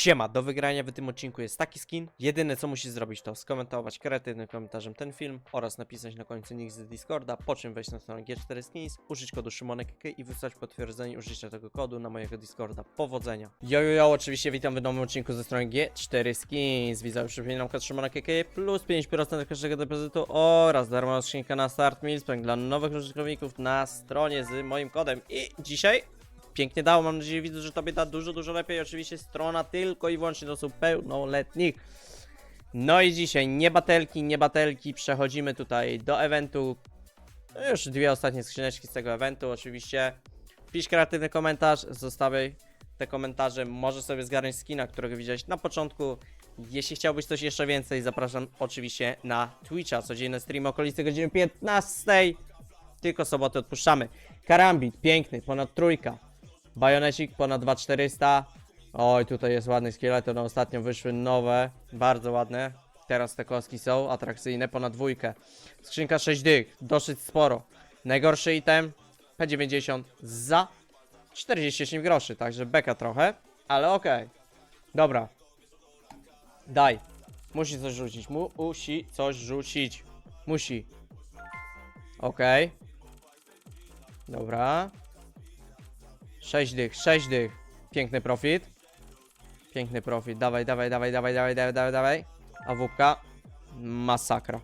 Siema, do wygrania w tym odcinku jest taki skin. Jedyne co musisz zrobić to skomentować kreatywnym komentarzem ten film oraz napisać na końcu nick z Discorda, po czym wejść na stronę G4 Skins, użyć kodu SzymonekK i wysłać potwierdzenie użycia tego kodu na mojego Discorda. Powodzenia. Yo, yo, yo, oczywiście witam w nowym odcinku ze strony G4 Skins. Widzę już nam kod SzymonekK plus 5% do każdego depozytu oraz darmowa skrzynka na start Milspring dla nowych użytkowników na stronie z moim kodem. I dzisiaj pięknie dało. Mam nadzieję, widzę, że tobie da dużo, dużo lepiej. Oczywiście strona tylko i wyłącznie do osób pełnoletnich. No i dzisiaj nie batelki, nie batelki. Przechodzimy tutaj do eventu. No Już dwie ostatnie skrzyneczki z tego eventu, oczywiście. Pisz kreatywny komentarz, zostawiaj te komentarze. Może sobie zgarnąć skina, którego widziałeś na początku. Jeśli chciałbyś coś jeszcze więcej, zapraszam oczywiście na Twitcha. Codzienne stream okolicy godziny 15. Tylko soboty odpuszczamy. Karambit, piękny, ponad trójka. Bajonecik ponad 2400. Oj, tutaj jest ładny szkielet, one ostatnio wyszły nowe, bardzo ładne. Teraz te kostki są atrakcyjne, ponad dwójkę. Skrzynka 6 dych, dosyć sporo. Najgorszy item, P90 za 48 groszy, także beka trochę, ale okej. Dobra. Daj. Musi coś rzucić, mu musi coś rzucić. Musi. Okej. Dobra. 6 dych, 6 dych. Piękny profit. Piękny profit. Dawaj, dawaj, dawaj, dawaj, dawaj, dawaj, dawaj, dawaj. A wupka. Masakra.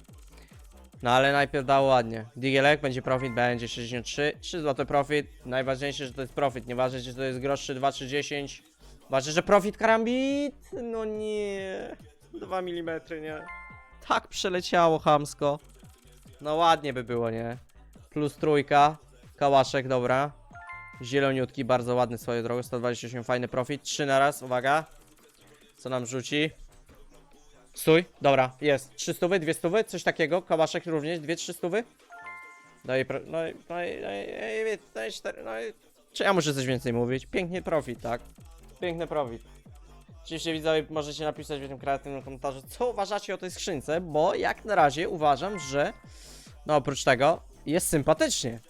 No ale najpierw dało ładnie. Digielek będzie profit, będzie 63. 3 zł profit. Najważniejsze, że to jest profit. Nieważne, czy to jest grosz, czy 2, czy 10. Ważne, że profit karambit. No nie. 2 mm, nie. Tak przeleciało hamsko. No ładnie by było, nie? Plus trójka. Kałaszek, dobra. Zieloniutki, bardzo ładny swoją drogą, 128, fajny profit, 3 na raz, uwaga. Co nam rzuci? Stój, dobra, jest. 3 stówy, 2 stówy, coś takiego, kałaszek również, 2, 3 stówy. No i, pro, no i, no i, no i, no i, no i 4, no i... Czy ja muszę coś więcej mówić? Piękny profit, tak? Piękny profit. Oczywiście widzowie możecie napisać w tym kreatywnym komentarzu, co uważacie o tej skrzynce, bo jak na razie uważam, że no oprócz tego jest sympatycznie.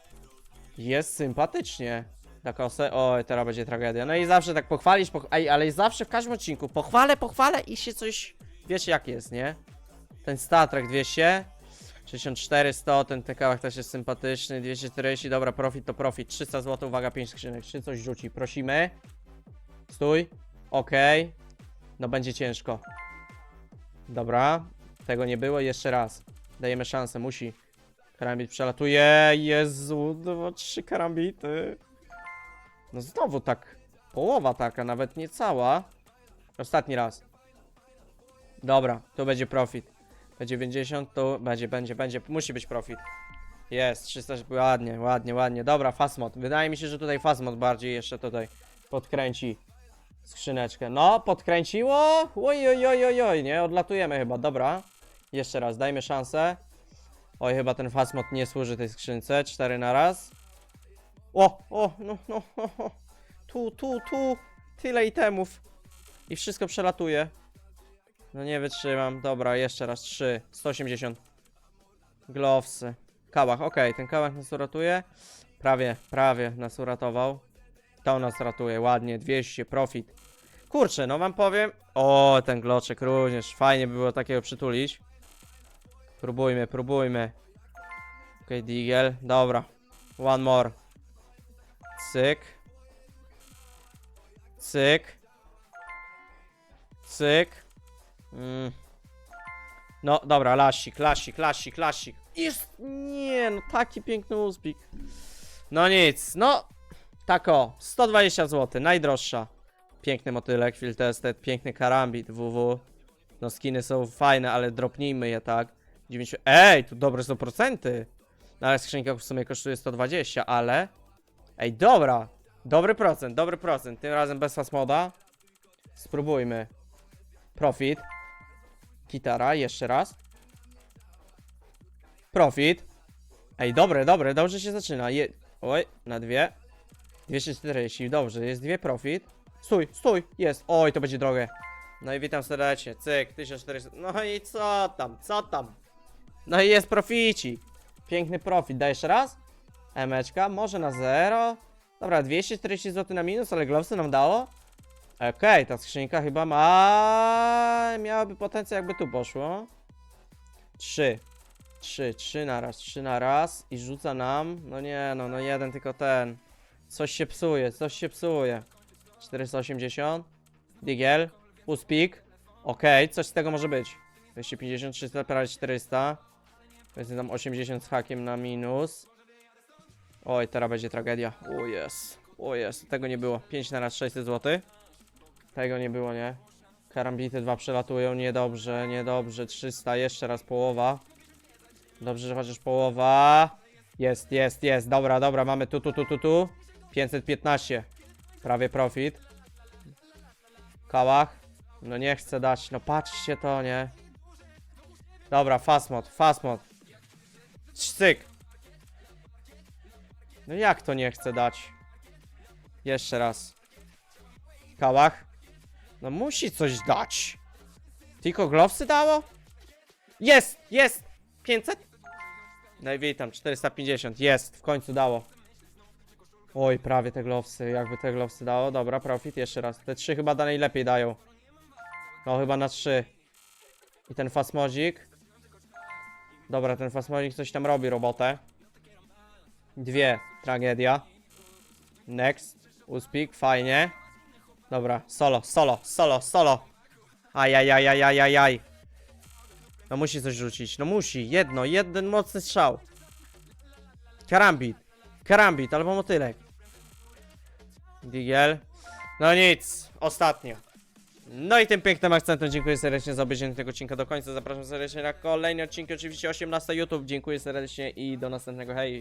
Jest sympatycznie. Na kosę. Oj, teraz będzie tragedia. No i zawsze tak pochwalisz, poch Ej, ale zawsze w każdym odcinku pochwalę, pochwalę i się coś... Wiecie jak jest, nie? Ten Star Trek 200. 64, 100, ten tekałach też jest sympatyczny. 240, dobra, profit to profit. 300 zł, uwaga, 5 skrzynek. Czy coś rzuci? Prosimy. Stój. Okej. No będzie ciężko. Dobra. Tego nie było, jeszcze raz. Dajemy szansę, musi. Karambit przelatuje. Jezu, dwa, trzy karambity. No znowu tak. Połowa taka, nawet nie cała. Ostatni raz. Dobra, tu będzie profit. P90, tu będzie, będzie, będzie. Musi być profit. Jest, 300, ładnie, ładnie, ładnie. Dobra, fastmod. Wydaje mi się, że tutaj fastmod bardziej jeszcze tutaj podkręci skrzyneczkę. No, podkręciło. Oj, oj, oj, oj, oj, nie? Odlatujemy chyba, dobra. Jeszcze raz, dajmy szansę. Oj, chyba ten fastmod nie służy tej skrzynce. Cztery na raz. O, o, no, no, o, o. Tu, tu, tu. Tyle itemów. I wszystko przelatuje. No nie wytrzymam. Dobra, jeszcze raz. Trzy. 180. Glovesy. Kałach, okej, ten kałach nas uratuje. Prawie, prawie nas uratował. To nas ratuje, ładnie, 200, profit. Kurczę, no wam powiem. O, ten gloczek również. Fajnie by było takiego przytulić. Próbujmy, próbujmy. Okej, okay. Dobra. One more. Cyk. Cyk. Cyk. Mm. No, dobra, lasik, lasik, lasik, lasik. Jest, nie, no taki piękny uspik. No nic, no. Tak o, 120 zł, najdroższa. Piękny motylek, field tested, piękny karambit, WW. No skiny są fajne, ale dropnijmy je, tak. 90... Ej, tu dobre są procenty. No ale skrzynka w sumie kosztuje 120, ale... Ej, dobra. Dobry procent, dobry procent. Tym razem bez fasmoda. Spróbujmy. Profit. Gitara, jeszcze raz. Profit. Ej, dobre, dobre, dobrze się zaczyna. Je... Oj, na dwie. 240, dobrze, jest dwie profit. Stój, stój, jest. Oj, to będzie drogie. No i witam serdecznie, cyk, 1400. No i co tam, co tam? No i jest proficik. Piękny profit, daj jeszcze raz? Emeczka, może na zero. Dobra, 240 zł na minus, ale glowsy nam dało. Okej, ta skrzynka chyba ma... Miałaby potencjał jakby tu poszło. Trzy. Trzy, trzy na raz, trzy na raz i rzuca nam... No nie, no, no jeden tylko ten. Coś się psuje, coś się psuje. 480. Digiel. Uspik. Okej, coś z tego może być. 250, 300, prawie 400. Powiedzmy tam 80 z hakiem na minus. Oj, teraz będzie tragedia. O jest. O jest, tego nie było. 5 na raz 600 zł. Tego nie było, nie? Karambity dwa przelatują, niedobrze, niedobrze. 300, jeszcze raz połowa. Dobrze, że chociaż połowa. Jest, jest, jest. Dobra, dobra, mamy tu, tu, tu, tu, tu. 515. Prawie profit. Kałach. No nie chcę dać, no patrzcie to, nie? Dobra, fast mod, fast mod. Cyk. No jak to nie chcę dać? Jeszcze raz. Kałach. No musi coś dać. Tylko glowsy dało? Jest, jest. 500? No i witam, 450. Jest, w końcu dało. Oj, prawie te glowsy. Jakby te glowsy dało. Dobra, profit, jeszcze raz. Te trzy chyba dalej lepiej dają. No, chyba na trzy. I ten fasmodzik. Dobra, ten fasmodzik coś tam robi robotę. Dwie. Tragedia. Next. Uspik, fajnie. Dobra, solo, solo, solo, solo. Ajajajajajajaj. No musi coś rzucić, no musi. Jedno, jeden mocny strzał. Karambit. Karambit albo motylek. Digiel. No nic, ostatnio. No i tym pięknym akcentem dziękuję serdecznie za obejrzenie tego odcinka do końca. Zapraszam serdecznie na kolejny odcinek, oczywiście 18 YouTube. Dziękuję serdecznie i do następnego. Hej!